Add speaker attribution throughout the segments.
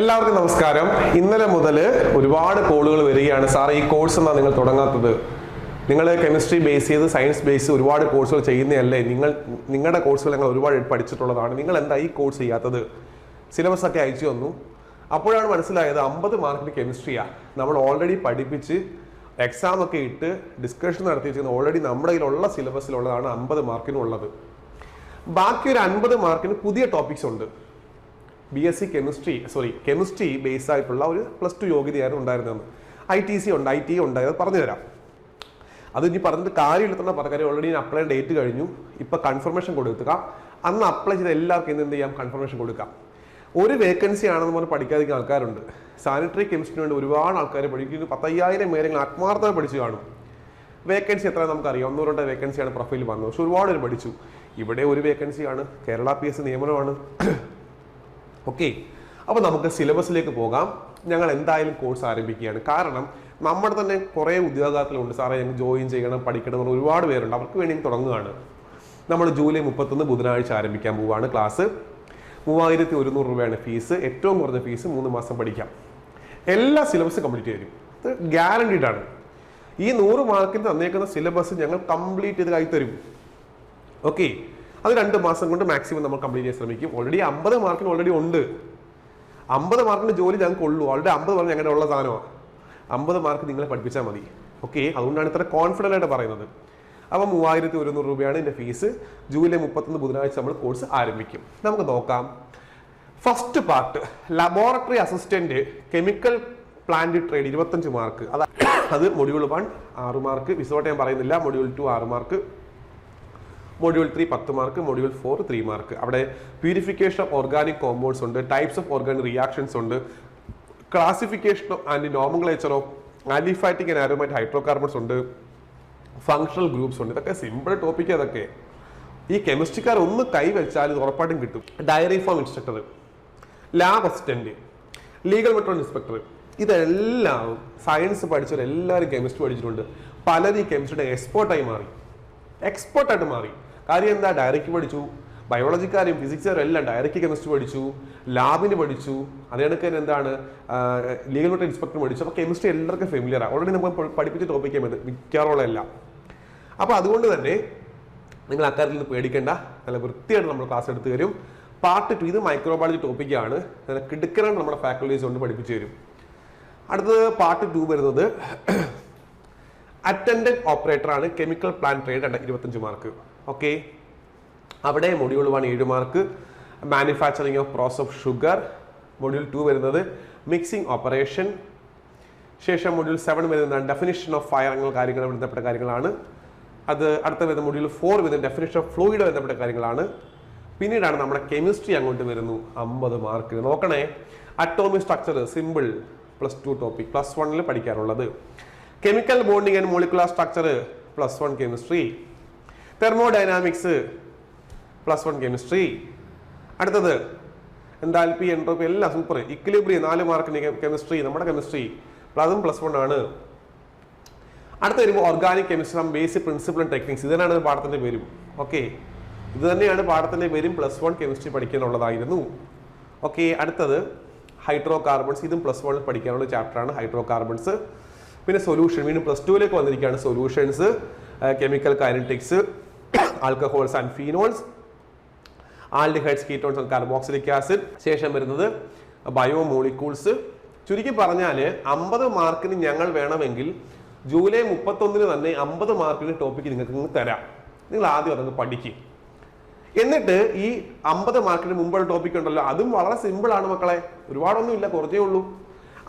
Speaker 1: എല്ലാവർക്കും നമസ്കാരം. ഇന്നലെ മുതൽ ഒരുപാട് കോളുകൾ വരികയാണ്. സാർ ഈ കോഴ്സ് എന്നാണ് നിങ്ങൾ തുടങ്ങാത്തത്? നിങ്ങൾ കെമിസ്ട്രി ബേസ് ചെയ്ത് സയൻസ് ബേസ് ഒരുപാട് കോഴ്സുകൾ ചെയ്യുന്നതല്ലേ? നിങ്ങൾ നിങ്ങളുടെ കോഴ്സുകൾ ഞങ്ങൾ ഒരുപാട് പഠിച്ചിട്ടുള്ളതാണ്. നിങ്ങൾ എന്താ ഈ കോഴ്സ് ചെയ്യാത്തത്? സിലബസ് ഒക്കെ അയച്ചു തന്നു. അപ്പോഴാണ് മനസ്സിലായത് അമ്പത് മാർക്കിന് കെമിസ്ട്രിയാണ് നമ്മൾ ഓൾറെഡി പഠിപ്പിച്ച് എക്സാം ഒക്കെ ഇട്ട് ഡിസ്കഷൻ നടത്തി വെച്ചിരുന്ന ഓൾറെഡി നമ്മുടെ കയ്യിലുള്ള സിലബസിലുള്ളതാണ് അമ്പത് മാർക്കിനുള്ളത് ബാക്കി ഒരു അൻപത് മാർക്കിന് പുതിയ ടോപ്പിക്സ് ഉണ്ട്. B S C chemistry sorry chemistry base ആയിട്ടുള്ള ഒരു പ്ലസ് ടു യോഗ്യതയായിരുന്നു ഉണ്ടായിരുന്നതെന്ന് ഐ ടി സി ഉണ്ട് ഐ ടി ഉണ്ടായത് പറഞ്ഞു തരാം അത് ഇനി പറഞ്ഞിട്ട് കാര്യമില്ലാത്ത കാര്യം. ഓൾറെഡി അപ്ലൈ ഡേറ്റ് കഴിഞ്ഞു. ഇപ്പോൾ കൺഫർമേഷൻ കൊടുക്കുക. അന്ന് അപ്ലൈ ചെയ്ത എല്ലാവർക്കും ഇന്ന് എന്ത് ചെയ്യാം? കൺഫർമേഷൻ കൊടുക്കാം. ഒരു വേക്കൻസി ആണെന്ന് പറഞ്ഞ് പഠിക്കാതിരിക്കുന്ന ആൾക്കാരുണ്ട്. സാനിറ്ററി കെമിസ്ട്രിന് വേണ്ടി ഒരുപാട് ആൾക്കാർ പഠിക്കുന്നു പത്തയ്യായിരം പേരെങ്കിൽ ആത്മാർത്ഥമായി പഠിച്ചു കാണും. വേക്കൻസി എത്ര നമുക്കറിയാം. ഒന്നോ രണ്ടോ വേക്കൻസിയാണ് പ്രൊഫൈൽ വന്നത്. പക്ഷെ ഒരുപാട് പേര് പഠിച്ചു. ഇവിടെ ഒരു വേക്കൻസിയാണ് കേരള പി എസ് നിയമനമാണ്. ഓക്കെ അപ്പോൾ നമുക്ക് സിലബസിലേക്ക് പോകാം. ഞങ്ങൾ എന്തായാലും കോഴ്സ് ആരംഭിക്കുകയാണ്. കാരണം നമ്മുടെ തന്നെ കുറേ ഉദ്യോഗാർത്ഥികളുണ്ട്. സാറേ ഞങ്ങൾ ജോയിൻ ചെയ്യണം പഠിക്കണം എന്ന് ഒരുപാട് പേരുണ്ട്. അവർക്ക് വേണ്ടി തുടങ്ങുകയാണ്. നമ്മൾ ജൂലൈ മുപ്പത്തൊന്ന് ബുധനാഴ്ച ആരംഭിക്കാൻ പോവുകയാണ് ക്ലാസ് മൂവായിരത്തി ഒരുന്നൂറ് രൂപയാണ് ഫീസ് ഏറ്റവും കുറഞ്ഞ ഫീസ് മൂന്ന് മാസം പഠിക്കാം. എല്ലാ സിലബസ് കംപ്ലീറ്റ് ചെയ്യും ഇത് ഗ്യാരണ്ടീഡ് ആണ്. ഈ നൂറ് മാർക്കിന് തന്നേക്കുന്ന സിലബസ് ഞങ്ങൾ കംപ്ലീറ്റ് ചെയ്ത് കൈത്തരും ഓക്കെ അത് രണ്ട് മാസം കൊണ്ട് മാക്സിമം നമ്മൾ കംപ്ലീറ്റ് ചെയ്യാൻ ശ്രമിക്കും. ഓൾറെഡി അമ്പത് മാർക്കിന് ഓൾറെഡി ഉണ്ട്. അമ്പത് മാർക്കിന് ജോലി ഞങ്ങൾക്ക് ഉള്ളൂ. ഓൾറെഡി അമ്പത് മാർക്ക് ഞങ്ങളുടെ ഉള്ള സാധനമാണ്. അമ്പത് മാർക്ക് നിങ്ങളെ പഠിപ്പിച്ചാൽ മതി. ഓക്കെ അതുകൊണ്ടാണ് ഇത്ര കോൺഫിഡന്റ് ആയിട്ട് പറയുന്നത്. അപ്പോൾ മൂവായിരത്തി ഒരുന്നൂറ് രൂപയാണ് എന്റെ ഫീസ് ജൂലൈ മുപ്പത്തൊന്ന് ബുധനാഴ്ച നമ്മൾ കോഴ്സ് ആരംഭിക്കും. നമുക്ക് നോക്കാം. First part laboratory assistant chemical plant trade ഇരുപത്തഞ്ച് മാർക്ക് അത് അത് മൊഡ്യൂൾ വൺ ആറ് മാർക്ക് വിസോട്ട് ഞാൻ പറയുന്നില്ല. മൊഡ്യൂൾ ടു ആറ് മാർക്ക് മൊഡ്യൂൾ ത്രീ പത്ത് mark module four three mark അവിടെ പ്യൂരിഫിക്കേഷൻ ഓഫ് ഓർഗാനിക് കോമ്പൗണ്ട്സ് ഉണ്ട് ടൈപ്സ് ഓഫ് ഓർഗാനിക് റിയാക്ഷൻസ് ഉണ്ട്. Classification and nomenclature of aliphatic and aromatic hydrocarbons ഉണ്ട്. ഫങ്ഷണൽ ഗ്രൂപ്പ്സ് ഉണ്ട്. ഇതൊക്കെ സിമ്പിൾ ടോപ്പിക് അതൊക്കെ ഈ കെമിസ്ട്രിക്കാർ ഒന്ന് കൈവച്ചാൽ ഇത് ഉറപ്പായിട്ടും കിട്ടും. Dairy form instructor lab assistant legal metrology inspector ഇതെല്ലാം സയൻസ് പഠിച്ചവരെല്ലാവരും കെമിസ്ട്രി പഠിച്ചിട്ടുണ്ട്. പലരും ഈ കെമിസ്ട്രിയുടെ എക്സ്പോർട്ടായി മാറി. എക്സ്പോർട്ടായിട്ട് മാറി. കാര്യം എന്താ? ഡയറക്റ്റ് പഠിച്ചു. ബയോളജിക്കാരും ഫിസിക്സുകാരും എല്ലാം ഡയറക്റ്റ് കെമിസ്ട്രി പഠിച്ചു. ലാബിന് പഠിച്ചു. അതേ തന്നെ എന്താണ്? ലീഗൽ മെട്രോ ഇൻസ്പെക്ടർ പഠിച്ചു. അപ്പോൾ കെമിസ്ട്രി എല്ലാവർക്കും ഫെമിലിയറാണ് ഓൾറെഡി നമുക്ക് പഠിപ്പിച്ച ടോപ്പിക്കാൻ പറ്റും എല്ലാം. അപ്പോൾ അതുകൊണ്ട് തന്നെ നിങ്ങൾ അക്കാര്യത്തിൽ നിന്ന് പേടിക്കേണ്ട. നല്ല വൃത്തിയായിട്ട് നമ്മൾ ക്ലാസ് എടുത്ത് തരും. പാർട്ട് ടു ഇത് മൈക്രോബയോളജി ടോപ്പിക്കാണ് നല്ല കിടുക്കനാണ് നമ്മുടെ ഫാക്കൽറ്റീസ് കൊണ്ട് പഠിപ്പിച്ചു തരും. അടുത്തത് പാർട്ട് ടു വരുന്നത് അറ്റൻഡന്റ് ഓപ്പറേറ്റർ ആണ് കെമിക്കൽ പ്ലാന്റ് ട്രേഡ് ഇരുപത്തഞ്ച് മാർക്ക് ഓക്കെ അവിടെ മൊഡ്യൂൾ വൺ ഏഴ് mark manufacturing of process of sugar module two വരുന്നത് മിക്സിംഗ് ഓപ്പറേഷൻ ശേഷം മൊഡ്യൂൾ സെവൻ വരുന്നത് ഡെഫിനിഷൻ ഓഫ് ഫയർ അങ്ങനെ കാര്യങ്ങൾ ബന്ധപ്പെട്ട കാര്യങ്ങളാണ്. അത് അടുത്ത വരുന്ന മൊഡ്യൂൾ ഫോർ വരുന്നത് ഡെഫിനിഷൻ ഓഫ് ഫ്ലൂയിഡ് ബന്ധപ്പെട്ട കാര്യങ്ങളാണ്. പിന്നീടാണ് നമ്മുടെ കെമിസ്ട്രി അങ്ങോട്ട് വരുന്നു. അമ്പത് മാർക്ക് നോക്കണേ. Atomic structure simple plus two topic plus വണ്ണിൽ പഠിക്കാറുള്ളത്. Chemical bonding and molecular structure plus one chemistry. Thermodynamics plus one chemistry. അടുത്തത് എന്താൽപി എൻട്രോപ്പി എല്ലാം സൂപ്പർ ഇക്ലിബ്രി നാല് മാർക്കിന് കെമിസ്ട്രി നമ്മുടെ കെമിസ്ട്രി. അതും പ്ലസ് വൺ ആണ്. അടുത്ത വരുമ്പോൾ organic chemistry basic principle and techniques ഇത് തന്നെയാണ് പാഠത്തിന്റെ പേരും. ഓക്കെ ഇത് തന്നെയാണ് പാഠത്തിന്റെ പേരും പ്ലസ് വൺ കെമിസ്ട്രി പഠിക്കാനുള്ളതായിരുന്നു. ഓക്കെ അടുത്തത് ഹൈഡ്രോ കാർബൺസ് ഇതും പ്ലസ് വണ്ണിൽ പഠിക്കാനുള്ള ചാപ്റ്ററാണ് ഹൈഡ്രോ കാർബൺസ് പിന്നെ സൊല്യൂഷൻ വീണ്ടും പ്ലസ് ടുവിലേക്ക് വന്നിരിക്കുകയാണ് solutions chemical kinetics alcohols and phenols aldehydes ketones and carboxylic acid ശേഷം വരുന്നത് ബയോ മോളിക്യൂൾസ് ചുരുക്കി പറഞ്ഞാൽ അമ്പത് മാർക്കിന് ഞങ്ങൾ വേണമെങ്കിൽ ജൂലൈ മുപ്പത്തൊന്നിന് തന്നെ അമ്പത് മാർക്കിന് ടോപ്പിക് നിങ്ങൾക്ക് തരാം. നിങ്ങൾ ആദ്യം അതങ്ങ് പഠിക്കും. എന്നിട്ട് ഈ അമ്പത് മാർക്കിന് മുമ്പുള്ള ടോപ്പിക് ഉണ്ടല്ലോ അതും വളരെ സിമ്പിൾ ആണ് മക്കളെ. ഒരുപാടൊന്നും ഇല്ല കുറച്ചേ ഉള്ളൂ.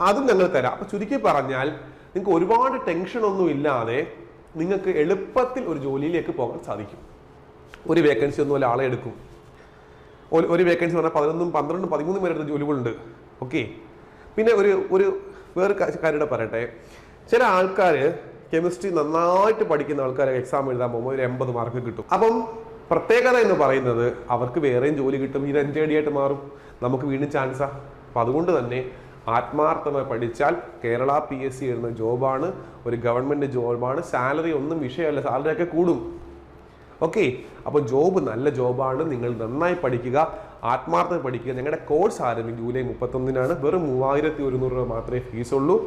Speaker 1: അതും ഞങ്ങൾ തരാം. അപ്പൊ ചുരുക്കി പറഞ്ഞാൽ നിങ്ങൾക്ക് ഒരുപാട് ടെൻഷൻ ഒന്നും ഇല്ലാതെ നിങ്ങൾക്ക് എളുപ്പത്തിൽ ഒരു ജോലിയിലേക്ക് പോകാൻ സാധിക്കും. ഒരു വേക്കൻസി ഒന്നും അല്ല ആളെ എടുക്കും. ഒരു- വേക്കൻസി പറഞ്ഞാൽ പതിനൊന്നും പന്ത്രണ്ടും പതിമൂന്നും പേരുടെ ജോലികളുണ്ട്. ഓക്കെ പിന്നെ ഒരു ഒരു വേറെ കാര്യയുടെ പറയട്ടെ. ചില ആൾക്കാർ കെമിസ്ട്രി നന്നായിട്ട് പഠിക്കുന്ന ആൾക്കാർ എക്സാം എഴുതാൻ പോകുമ്പോൾ ഒരു എൺപത് മാർക്ക് കിട്ടും. അപ്പം പ്രത്യേകത എന്ന് പറയുന്നത് അവർക്ക് വേറെയും ജോലി കിട്ടും. ഇത് എന്റെ ആയിട്ട് മാറും. നമുക്ക് വീണ്ടും ചാൻസാണ് അപ്പം അതുകൊണ്ട് തന്നെ ആത്മാർത്ഥമായി പഠിച്ചാൽ കേരള പി എസ് സി എഴുതുന്ന ജോബാണ് ഒരു ഗവൺമെന്റ് ജോബാണ് സാലറി ഒന്നും വിഷയമല്ല സാലറി ഒക്കെ കൂടും. ഓക്കെ അപ്പോൾ ജോബ് നല്ല ജോബാണ് നിങ്ങൾ നന്നായി പഠിക്കുക ആത്മാർത്ഥമായി പഠിക്കുക. ഞങ്ങളുടെ കോഴ്സ് ആരംഭിക്കും ജൂലൈ മുപ്പത്തൊന്നിനാണ് വെറും മൂവായിരത്തി ഒരുന്നൂറ് രൂപ മാത്രമേ ഫീസുള്ളൂ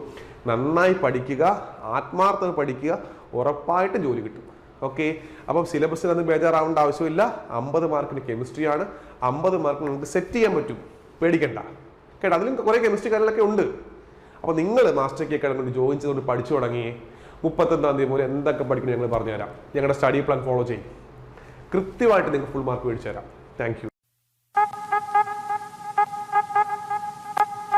Speaker 1: നന്നായി പഠിക്കുക ആത്മാർത്ഥമായി പഠിക്കുക ഉറപ്പായിട്ട് ജോലി കിട്ടും. ഓക്കെ അപ്പം സിലബസിൽ ഒന്നും ബേജാറാവേണ്ട ആവശ്യമില്ല. അമ്പത് മാർക്കിന് കെമിസ്ട്രിയാണ് അമ്പത് മാർക്കിന് നമുക്ക് സെറ്റ് ചെയ്യാൻ പറ്റും. പേടിക്കണ്ട. കേട്ടോ. അതിലും കുറേ കെമിസ്ട്രി കാര്യങ്ങളൊക്കെ ഉണ്ട്. അപ്പോൾ നിങ്ങൾ മാസ്റ്റർ കെ അക്കാഡമി ജോയിൻ ചെയ്തുകൊണ്ട് പഠിച്ചു തുടങ്ങി മുപ്പത്തൊന്നാം തീയതി മുതൽ എന്തൊക്കെ പഠിക്കണം ഞങ്ങൾ പറഞ്ഞുതരാം. ഞങ്ങളുടെ സ്റ്റഡി പ്ലാൻ ഫോളോ ചെയ്യും. കൃത്യമായിട്ട് നിങ്ങൾക്ക് ഫുൾ മാർക്ക് മേടിച്ചു തരാം. താങ്ക്